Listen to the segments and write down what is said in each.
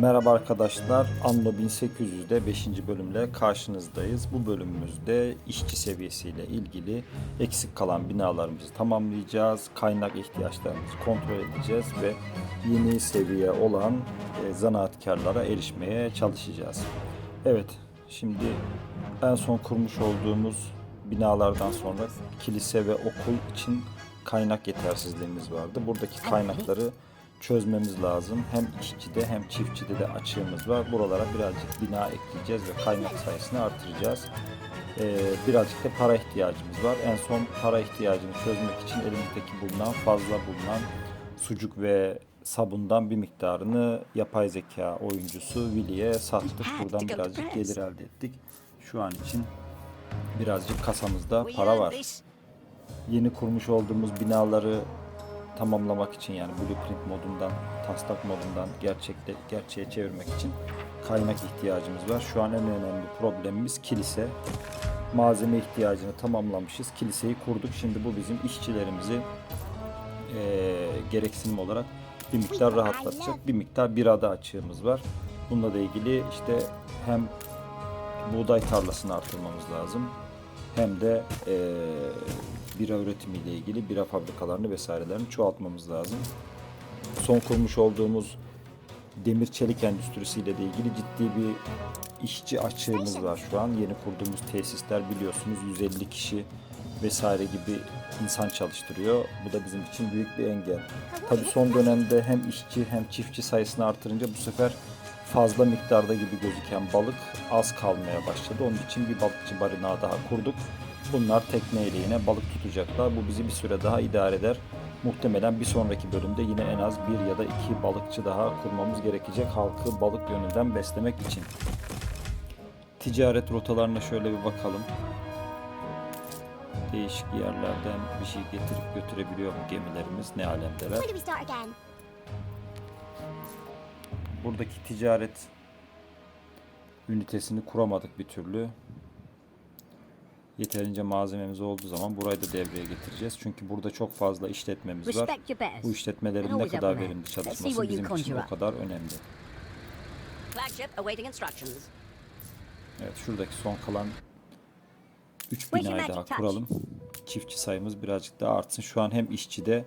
Merhaba arkadaşlar. Anno 1800'de 5. bölümle karşınızdayız. Bu bölümümüzde işçi seviyesiyle ilgili eksik kalan binalarımızı tamamlayacağız. Kaynak ihtiyaçlarımızı kontrol edeceğiz ve yeni seviye olan e, zanaatkarlara erişmeye çalışacağız. Evet, şimdi en son kurmuş olduğumuz binalardan sonra kilise ve okul için kaynak yetersizliğimiz vardı. Buradaki kaynakları çözmemiz lazım. Hem işçide hem çiftçide de açığımız var. Buralara birazcık bina ekleyeceğiz ve kaynak sayısını artıracağız. Ee, birazcık da para ihtiyacımız var. En son para ihtiyacını çözmek için elimizdeki bulunan fazla bulunan sucuk ve sabundan bir miktarını yapay zeka oyuncusu Willy'e sattık. Buradan birazcık gelir elde ettik. Şu an için birazcık kasamızda para var yeni kurmuş olduğumuz binaları tamamlamak için yani blueprint modundan, taslak modundan gerçekte gerçeğe çevirmek için kaynak ihtiyacımız var. Şu an en önemli problemimiz kilise. Malzeme ihtiyacını tamamlamışız. Kiliseyi kurduk. Şimdi bu bizim işçilerimizi eee gereksinim olarak bir miktar rahatlatacak. Bir miktar birada açığımız var. Bununla da ilgili işte hem buğday tarlasını artırmamız lazım hem de eee bira üretimiyle ilgili bira fabrikalarını vesairelerini çoğaltmamız lazım. Son kurmuş olduğumuz demir çelik endüstrisiyle de ilgili ciddi bir işçi açığımız var şu an. Yeni kurduğumuz tesisler biliyorsunuz 150 kişi vesaire gibi insan çalıştırıyor. Bu da bizim için büyük bir engel. Tabii son dönemde hem işçi hem çiftçi sayısını artırınca bu sefer fazla miktarda gibi gözüken balık az kalmaya başladı. Onun için bir balıkçı barınağı daha kurduk. Bunlar tekneyle yine balık tutacaklar. Bu bizi bir süre daha idare eder. Muhtemelen bir sonraki bölümde yine en az bir ya da iki balıkçı daha kurmamız gerekecek halkı balık yönünden beslemek için. Ticaret rotalarına şöyle bir bakalım. Değişik yerlerden bir şey getirip götürebiliyor mu gemilerimiz? Ne alemdeler? Buradaki ticaret ünitesini kuramadık bir türlü. Yeterince malzememiz olduğu zaman burayı da devreye getireceğiz. Çünkü burada çok fazla işletmemiz var. Bu işletmelerin ne kadar verimli çalışması bizim için o kadar önemli. Evet şuradaki son kalan 3 Where's your binayı daha kuralım. Çiftçi sayımız birazcık daha artsın. Şu an hem işçide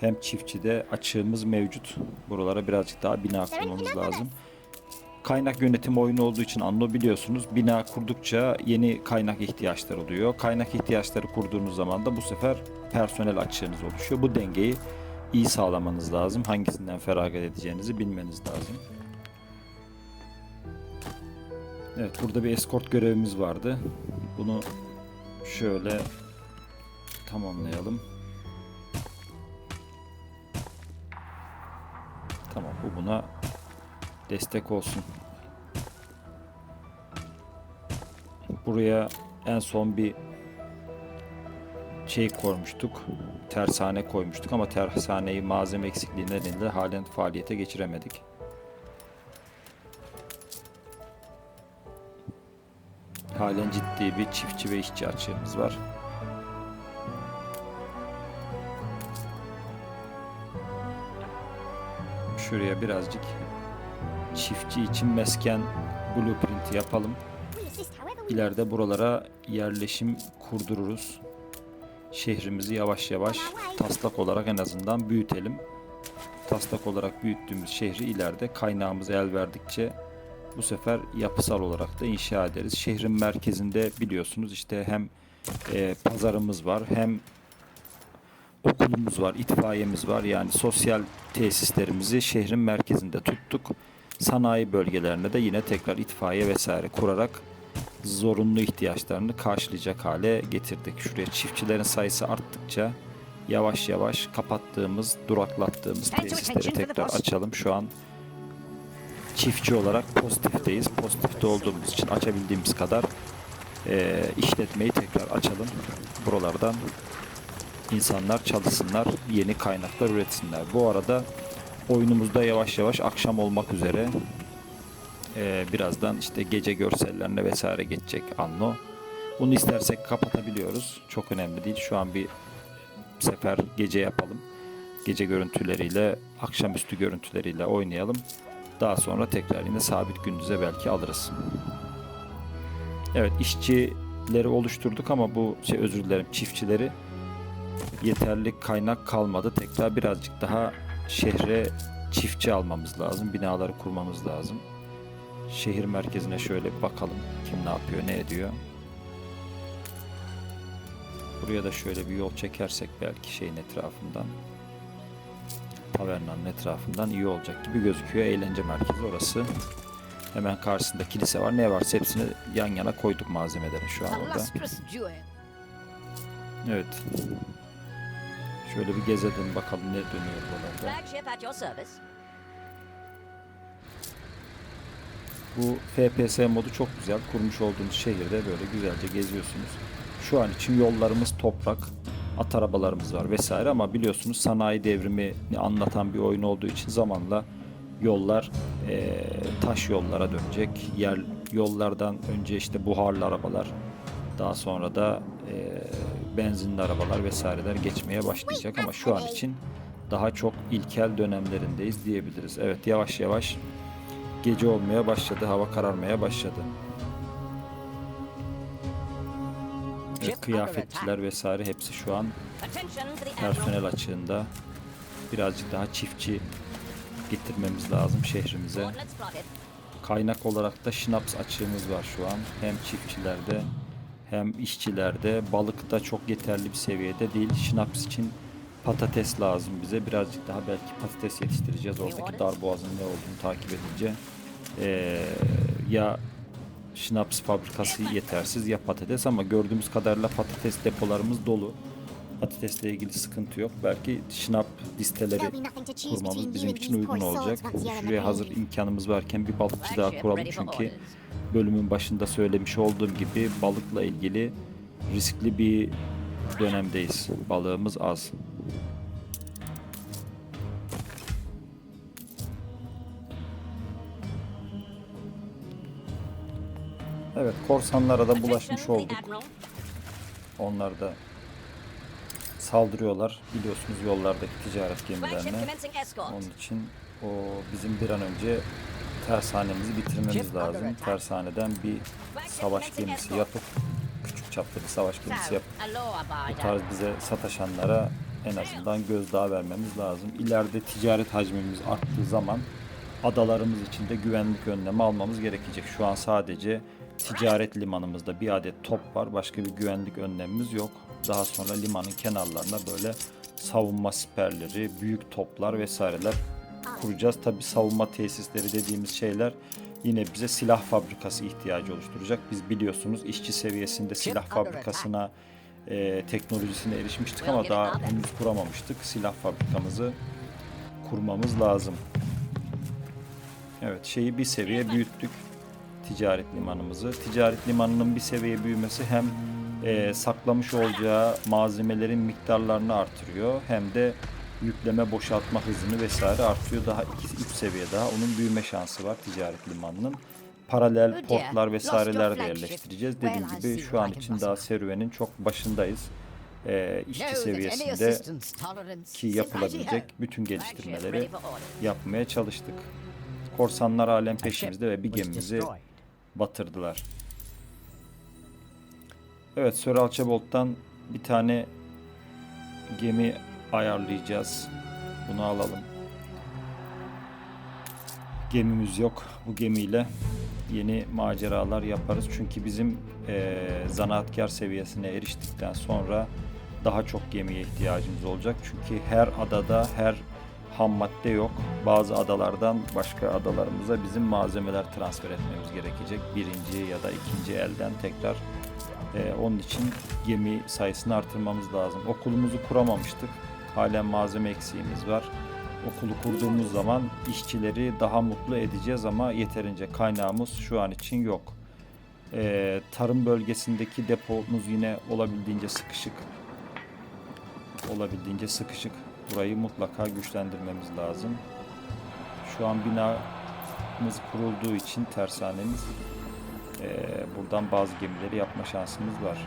hem çiftçide açığımız mevcut. Buralara birazcık daha bina kurmamız lazım. Kaynak yönetim oyunu olduğu için Anno biliyorsunuz bina kurdukça yeni kaynak ihtiyaçları oluyor. Kaynak ihtiyaçları kurduğunuz zaman da bu sefer personel açığınız oluşuyor. Bu dengeyi iyi sağlamanız lazım. Hangisinden feragat edeceğinizi bilmeniz lazım. Evet burada bir eskort görevimiz vardı. Bunu şöyle tamamlayalım. Tamam bu buna destek olsun. Buraya en son bir şey koymuştuk. Tersane koymuştuk ama tersaneyi malzeme eksikliği nedeniyle halen faaliyete geçiremedik. Halen ciddi bir çiftçi ve işçi açığımız var. Şuraya birazcık çiftçi için mesken blueprint yapalım. İleride buralara yerleşim kurdururuz. Şehrimizi yavaş yavaş taslak olarak en azından büyütelim. Taslak olarak büyüttüğümüz şehri ileride kaynağımız el verdikçe bu sefer yapısal olarak da inşa ederiz. Şehrin merkezinde biliyorsunuz işte hem e, pazarımız var hem okulumuz var, itfaiyemiz var. Yani sosyal tesislerimizi şehrin merkezinde tuttuk. Sanayi bölgelerine de yine tekrar itfaiye vesaire kurarak zorunlu ihtiyaçlarını karşılayacak hale getirdik. Şuraya çiftçilerin sayısı arttıkça yavaş yavaş kapattığımız, duraklattığımız tesisleri tekrar açalım. Şu an çiftçi olarak pozitifteyiz. Pozitifte olduğumuz için açabildiğimiz kadar eee, işletmeyi tekrar açalım. Buralardan insanlar çalışsınlar, yeni kaynaklar üretsinler. Bu arada oyunumuzda yavaş yavaş akşam olmak üzere. Ee, birazdan işte gece görsellerine vesaire geçecek Anno. Bunu istersek kapatabiliyoruz. Çok önemli değil. Şu an bir sefer gece yapalım. Gece görüntüleriyle, akşamüstü görüntüleriyle oynayalım. Daha sonra tekrar yine sabit gündüze belki alırız. Evet işçileri oluşturduk ama bu şey özür dilerim çiftçileri yeterli kaynak kalmadı. Tekrar birazcık daha şehre çiftçi almamız lazım. Binaları kurmamız lazım. Şehir merkezine şöyle bir bakalım. Kim ne yapıyor, ne ediyor. Buraya da şöyle bir yol çekersek belki şeyin etrafından. Tavernanın etrafından iyi olacak gibi gözüküyor. Eğlence merkezi orası. Hemen karşısında kilise var. Ne varsa hepsini yan yana koyduk malzemelerin şu an orada. Evet. Şöyle bir gezelim bakalım ne dönüyor buralarda. Bu FPS modu çok güzel. Kurmuş olduğunuz şehirde böyle güzelce geziyorsunuz. Şu an için yollarımız toprak, at arabalarımız var vesaire ama biliyorsunuz sanayi devrimini anlatan bir oyun olduğu için zamanla yollar eee, taş yollara dönecek. Yer yollardan önce işte buharlı arabalar, daha sonra da eee, benzinli arabalar vesaireler geçmeye başlayacak ama şu an için daha çok ilkel dönemlerindeyiz diyebiliriz. Evet yavaş yavaş gece olmaya başladı, hava kararmaya başladı. Evet, kıyafetçiler vesaire hepsi şu an personel açığında. Birazcık daha çiftçi getirmemiz lazım şehrimize. Kaynak olarak da şinaps açığımız var şu an. Hem çiftçilerde hem işçilerde. Balıkta çok yeterli bir seviyede değil. Şinaps için patates lazım bize. Birazcık daha belki patates yetiştireceğiz. Oradaki darboğazın ne olduğunu takip edince. Ee, ya şinaps fabrikası yetersiz ya patates ama gördüğümüz kadarıyla patates depolarımız dolu. Patatesle ilgili sıkıntı yok. Belki şinap listeleri kurmamız bizim için uygun olacak. Şuraya hazır imkanımız varken bir balıkçı daha kuralım çünkü. Bölümün başında söylemiş olduğum gibi balıkla ilgili riskli bir dönemdeyiz. Balığımız az. Evet, korsanlara da bulaşmış olduk. Onlar da saldırıyorlar. Biliyorsunuz yollardaki ticaret gemilerine. Onun için o bizim bir an önce tersanemizi bitirmemiz lazım. Tersaneden bir savaş gemisi yapıp küçük çaplı bir savaş gemisi yapıp bu tarz bize sataşanlara en azından gözdağı vermemiz lazım. İleride ticaret hacmimiz arttığı zaman adalarımız için de güvenlik önlemi almamız gerekecek. Şu an sadece ticaret limanımızda bir adet top var. Başka bir güvenlik önlemimiz yok. Daha sonra limanın kenarlarına böyle savunma siperleri, büyük toplar vesaireler kuracağız. Tabi savunma tesisleri dediğimiz şeyler yine bize silah fabrikası ihtiyacı oluşturacak. Biz biliyorsunuz işçi seviyesinde silah fabrikasına e, teknolojisine erişmiştik ama daha henüz kuramamıştık. Silah fabrikamızı kurmamız lazım. Evet şeyi bir seviye büyüttük ticaret limanımızı. Ticaret limanının bir seviye büyümesi hem e, saklamış olacağı malzemelerin miktarlarını artırıyor hem de yükleme boşaltma hızını vesaire artıyor. Daha 2-3 seviye daha onun büyüme şansı var ticaret limanının. Paralel portlar vesaireler de yerleştireceğiz. Dediğim gibi şu an için in daha serüvenin çok başındayız. E, işçi seviyesinde ki yapılabilecek here. bütün geliştirmeleri yapmaya çalıştık. Korsanlar halen peşimizde ve bir gemimizi batırdılar. Evet, Sir Alçabolt'tan bir tane gemi ayarlayacağız. Bunu alalım. Gemimiz yok. Bu gemiyle yeni maceralar yaparız. Çünkü bizim eee zanaatkar seviyesine eriştikten sonra daha çok gemiye ihtiyacımız olacak. Çünkü her adada her ham madde yok. Bazı adalardan başka adalarımıza bizim malzemeler transfer etmemiz gerekecek. Birinci ya da ikinci elden tekrar. Ee, onun için gemi sayısını artırmamız lazım. Okulumuzu kuramamıştık. Halen malzeme eksiğimiz var. Okulu kurduğumuz zaman işçileri daha mutlu edeceğiz ama yeterince kaynağımız şu an için yok. Ee, tarım bölgesindeki depomuz yine olabildiğince sıkışık. Olabildiğince sıkışık. Burayı mutlaka güçlendirmemiz lazım. Şu an binamız kurulduğu için tersanemiz ee, buradan bazı gemileri yapma şansımız var.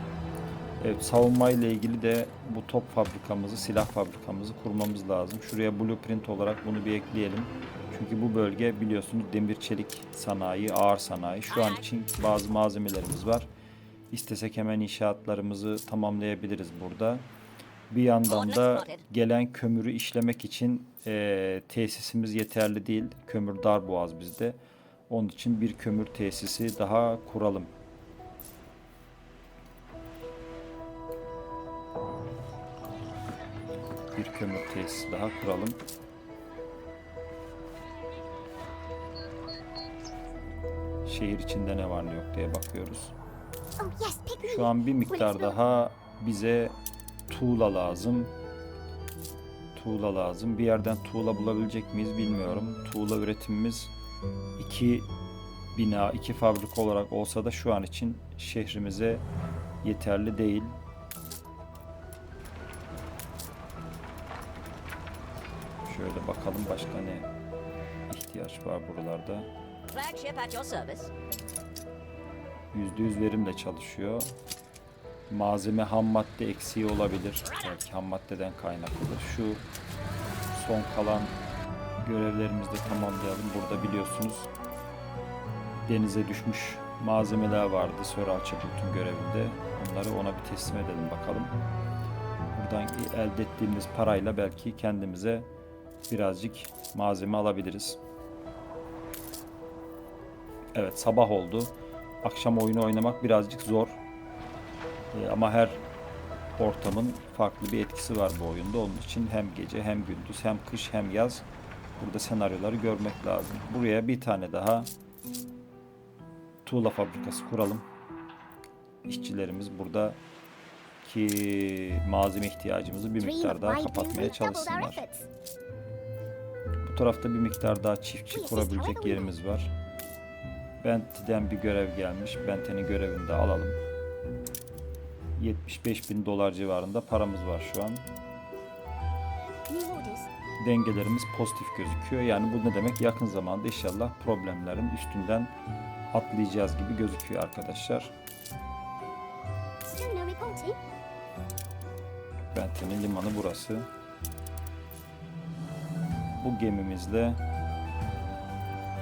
Evet, savunma ile ilgili de bu top fabrikamızı, silah fabrikamızı kurmamız lazım. Şuraya blueprint olarak bunu bir ekleyelim. Çünkü bu bölge biliyorsunuz demir çelik sanayi, ağır sanayi. Şu an için bazı malzemelerimiz var. İstesek hemen inşaatlarımızı tamamlayabiliriz burada. Bir yandan da gelen kömürü işlemek için eee, tesisimiz yeterli değil. Kömür dar boğaz bizde. Onun için bir kömür tesisi daha kuralım. Bir kömür tesisi daha kuralım. Şehir içinde ne var ne yok diye bakıyoruz. Oh. Şu an bir miktar daha bize tuğla lazım. Tuğla lazım. Bir yerden tuğla bulabilecek miyiz bilmiyorum. Tuğla üretimimiz iki bina, iki fabrika olarak olsa da şu an için şehrimize yeterli değil. Şöyle bakalım başka ne ihtiyaç var buralarda. Flagship at your service. %100 verimle çalışıyor. Malzeme ham madde eksiği olabilir. Belki ham maddeden kaynaklıdır. Şu son kalan görevlerimizi de tamamlayalım. Burada biliyorsunuz denize düşmüş malzemeler vardı Sir Archibald'ın görevinde. Onları ona bir teslim edelim bakalım. Buradan elde ettiğimiz parayla belki kendimize birazcık malzeme alabiliriz. Evet sabah oldu. Akşam oyunu oynamak birazcık zor. Ee, ama her ortamın farklı bir etkisi var bu oyunda. Onun için hem gece hem gündüz hem kış hem yaz burada senaryoları görmek lazım. Buraya bir tane daha tuğla fabrikası kuralım. İşçilerimiz burada ki malzeme ihtiyacımızı bir miktar daha kapatmaya çalışsınlar. Bu tarafta bir miktar daha çiftçi kurabilecek yerimiz var. Bentley'den bir görev gelmiş. Bentley'nin görevini de alalım. 75 bin dolar civarında paramız var şu an. Dengelerimiz pozitif gözüküyor. Yani bu ne demek? Yakın zamanda inşallah problemlerin üstünden atlayacağız gibi gözüküyor arkadaşlar. Bentley'nin limanı burası. Bu gemimizle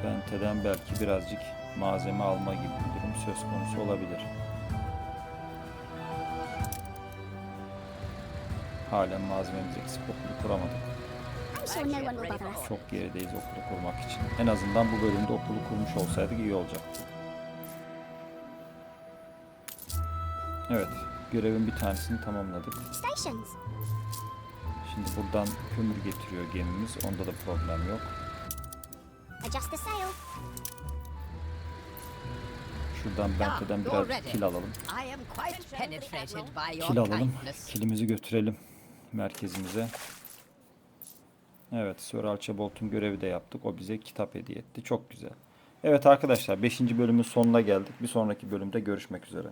Bentley'den belki birazcık malzeme alma gibi bir durum söz konusu olabilir. Halen malzememiz eksik okulu kuramadık. Çok gerideyiz okulu kurmak için. En azından bu bölümde okulu kurmuş olsaydık iyi olacaktı. Evet, görevin bir tanesini tamamladık. Şimdi buradan kömür getiriyor gemimiz. Onda da problem yok. Şuradan Bentley'den biraz kil alalım. Kil alalım. Kilimizi götürelim merkezimize. Evet, Sir Archibald'un görevi de yaptık. O bize kitap hediye etti. Çok güzel. Evet arkadaşlar 5. bölümün sonuna geldik. Bir sonraki bölümde görüşmek üzere.